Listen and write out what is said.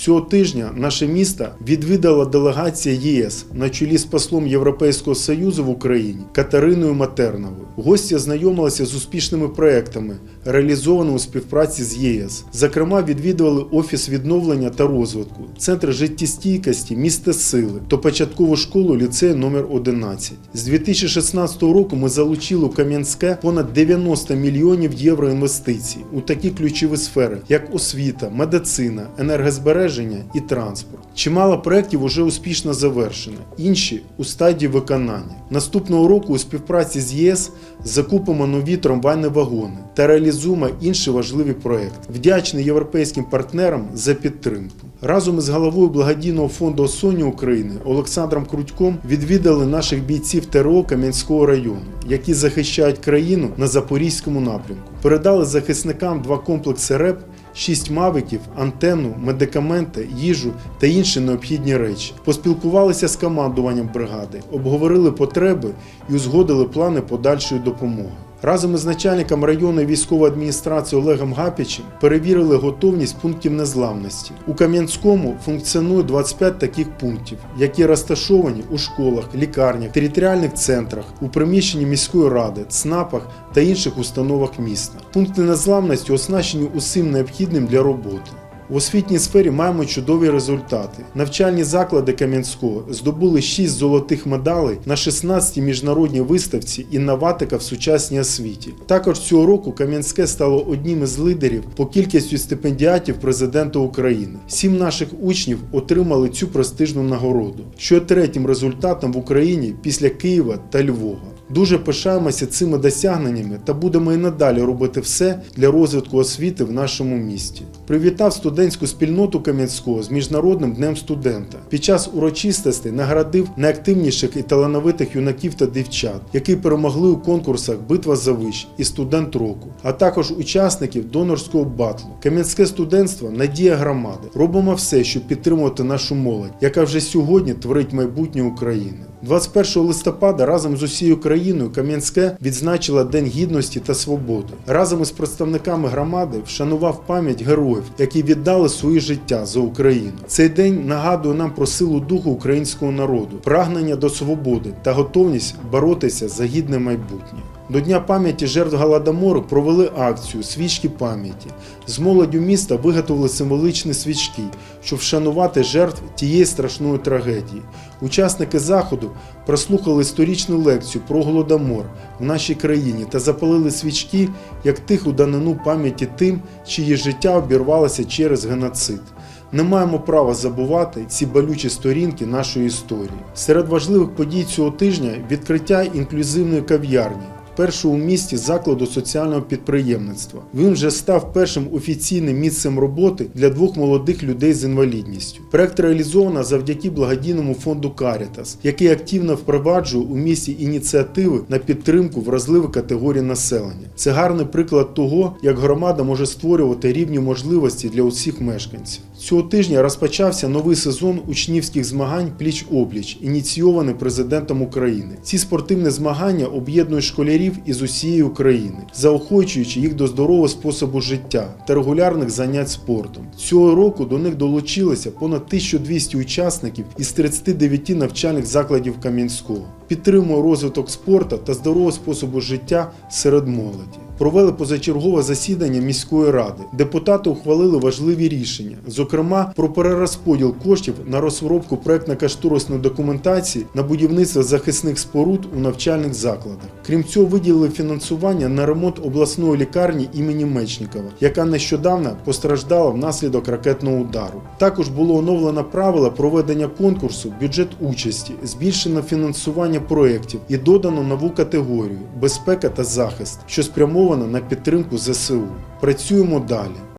Цього тижня наше місто відвідала делегація ЄС на чолі з послом Європейського Союзу в Україні Катериною Матерновою. Гості знайомилися з успішними проектами, реалізованими у співпраці з ЄС. Зокрема, відвідували Офіс відновлення та розвитку, Центр життєстійкості, місто сили та початкову школу ліцею номер 11 З 2016 року ми залучили у Кам'янське понад 90 мільйонів євро інвестицій у такі ключові сфери, як освіта, медицина, енергозбереження і транспорт. Чимало проєктів уже успішно завершено, інші у стадії виконання. Наступного року у співпраці з ЄС закупимо нові трамвайні вагони та реалізуємо інші важливі проекти. Вдячний європейським партнерам за підтримку. Разом із головою благодійного фонду «Осоні України Олександром Крутьком відвідали наших бійців ТРО Кам'янського району, які захищають країну на Запорізькому напрямку. Передали захисникам два комплекси РЕП, шість мавиків, антенну, медикаменти, їжу та інші необхідні речі. Поспілкувалися з командуванням бригади, обговорили потреби і узгодили плани подальшої допомоги. Разом із начальником районної військової адміністрації Олегом Гапічем перевірили готовність пунктів незламності. У Кам'янському функціонує 25 таких пунктів, які розташовані у школах, лікарнях, територіальних центрах, у приміщенні міської ради, ЦНАПах та інших установах міста. Пункти незламності оснащені усім необхідним для роботи. В освітній сфері маємо чудові результати. Навчальні заклади Кам'янського здобули 6 золотих медалей на 16 міжнародній виставці інноватика в сучасній освіті. Також цього року Кам'янське стало одним із лідерів по кількістю стипендіатів президента України. Сім наших учнів отримали цю престижну нагороду, що є третім результатом в Україні після Києва та Львова. Дуже пишаємося цими досягненнями та будемо і надалі робити все для розвитку освіти в нашому місті. Привітав студентську спільноту Кам'янського з Міжнародним днем студента. Під час урочистостей наградив найактивніших і талановитих юнаків та дівчат, які перемогли у конкурсах Битва за виш і студент року, а також учасників донорського батлу. Кам'янське студентство надія громади. Робимо все, щоб підтримувати нашу молодь, яка вже сьогодні творить майбутнє України. 21 листопада разом з усією країною Кам'янське відзначила День гідності та свободи. Разом із представниками громади вшанував пам'ять героїв, які віддали свої життя за Україну. Цей день нагадує нам про силу духу українського народу, прагнення до свободи та готовність боротися за гідне майбутнє. До Дня пам'яті жертв Голодомору провели акцію Свічки пам'яті. З молоддю міста виготовили символічні свічки, щоб вшанувати жертв тієї страшної трагедії. Учасники заходу прослухали історичну лекцію про голодомор в нашій країні та запалили свічки як тиху данину пам'яті тим, чиї життя обірвалося через геноцид. Не маємо права забувати ці болючі сторінки нашої історії. Серед важливих подій цього тижня відкриття інклюзивної кав'ярні. Першого у місті закладу соціального підприємництва. Він вже став першим офіційним місцем роботи для двох молодих людей з інвалідністю. Проект реалізовано завдяки благодійному фонду Карітас, який активно впроваджує у місті ініціативи на підтримку вразливих категорій населення. Це гарний приклад того, як громада може створювати рівні можливості для усіх мешканців. Цього тижня розпочався новий сезон учнівських змагань пліч опліч, ініційований президентом України. Ці спортивні змагання об'єднують школярів із усієї України, заохочуючи їх до здорового способу життя та регулярних занять спортом. Цього року до них долучилося понад 1200 учасників із 39 навчальних закладів Кам'янського. Підтримує розвиток спорту та здорового способу життя серед молоді. Провели позачергове засідання міської ради. Депутати ухвалили важливі рішення, зокрема про перерозподіл коштів на розробку проектно-кошторисної документації на будівництво захисних споруд у навчальних закладах. Крім цього, виділили фінансування на ремонт обласної лікарні імені Мечникова, яка нещодавно постраждала внаслідок ракетного удару. Також було оновлено правила проведення конкурсу бюджет участі, збільшено фінансування проєктів і додано нову категорію безпека та захист, що спрямована на підтримку ЗСУ. Працюємо далі.